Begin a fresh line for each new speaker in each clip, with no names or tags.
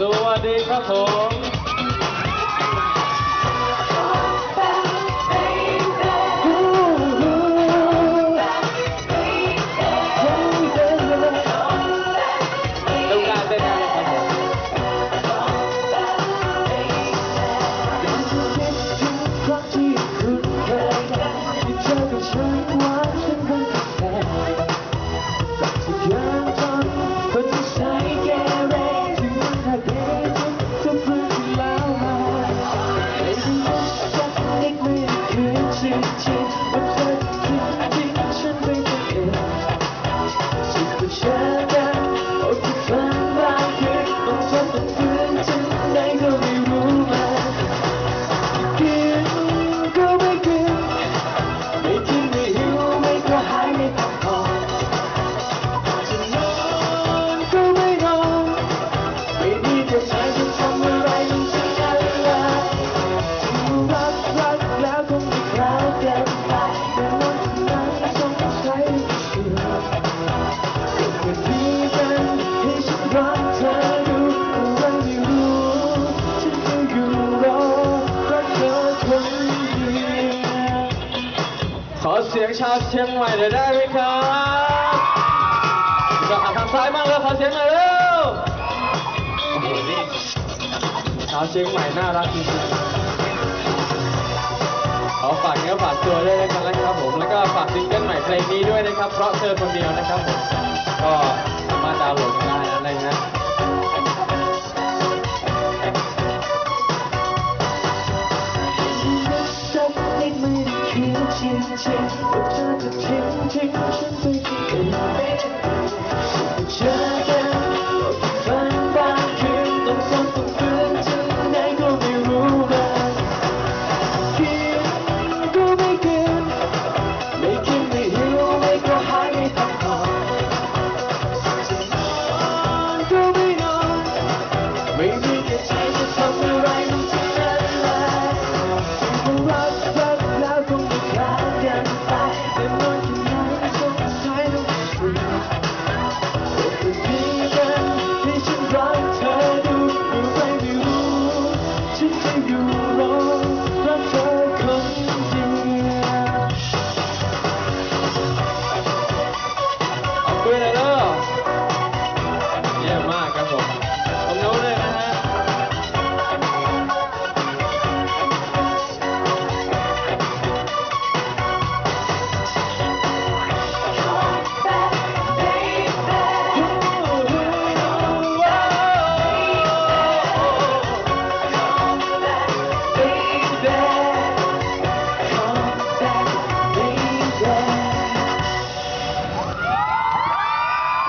สวัสดีครับผม ขอเสียงชาวเชียงใหม่หน่อยได้ไหมครับจะทางซ้ายมากเลยขอเสียงหน่อยเร็วชาวเชียงใหม่น่ารักจริงๆขอฝากเนื้อฝากตัวด้วยนะครับผมแล้วก็ฝากซิงเกิลใหม่เพลงนี้ด้วยนะครับ เพราะเธอคนเดียวนะครับผมก็สามารถดาวน์โหลดได้แล้วนะฮะ
ไม่ได้คิดจริงจริงว่าเธอ จ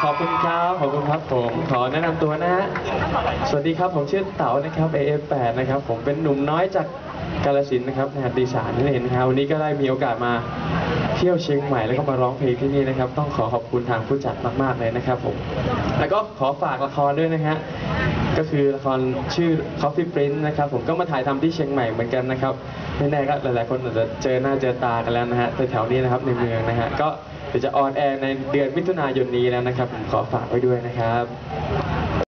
ขอบคุณครับ ขอบคุณครับผม ขอแนะนำตัวนะฮะ สวัสดีครับ ผมชื่อเต๋านะครับ AF8 นะครับ ผมเป็นหนุ่มน้อยจากกาลสินธุ์นะครับนะฮะดีสานนี่เองนะครับวันนี้ก็ได้มีโอกาสมาเที่ยวเชียงใหม่แล้วก็มาร้องเพลงที่นี่นะครับ ต้องขอขอบคุณทางผู้จัดมาก ๆ เลยนะครับผม แล้วก็ขอฝากละครด้วยนะฮะ ก็คือละครชื่อ Coffee Prince นะครับผมก็มาถ่ายทำที่เชียงใหม่เหมือนกันนะครับไม่แน่ก็หลายๆคนอาจจะเจอหน้าเจอตากันแล้วนะฮะแถวๆนี้นะครับในเมืองนะฮะก็ ดี๋ยวจะออนแอร์ในเดือนมิถุนายนนี้แล้วนะครับผมขอฝากไว้ด้วยนะครับ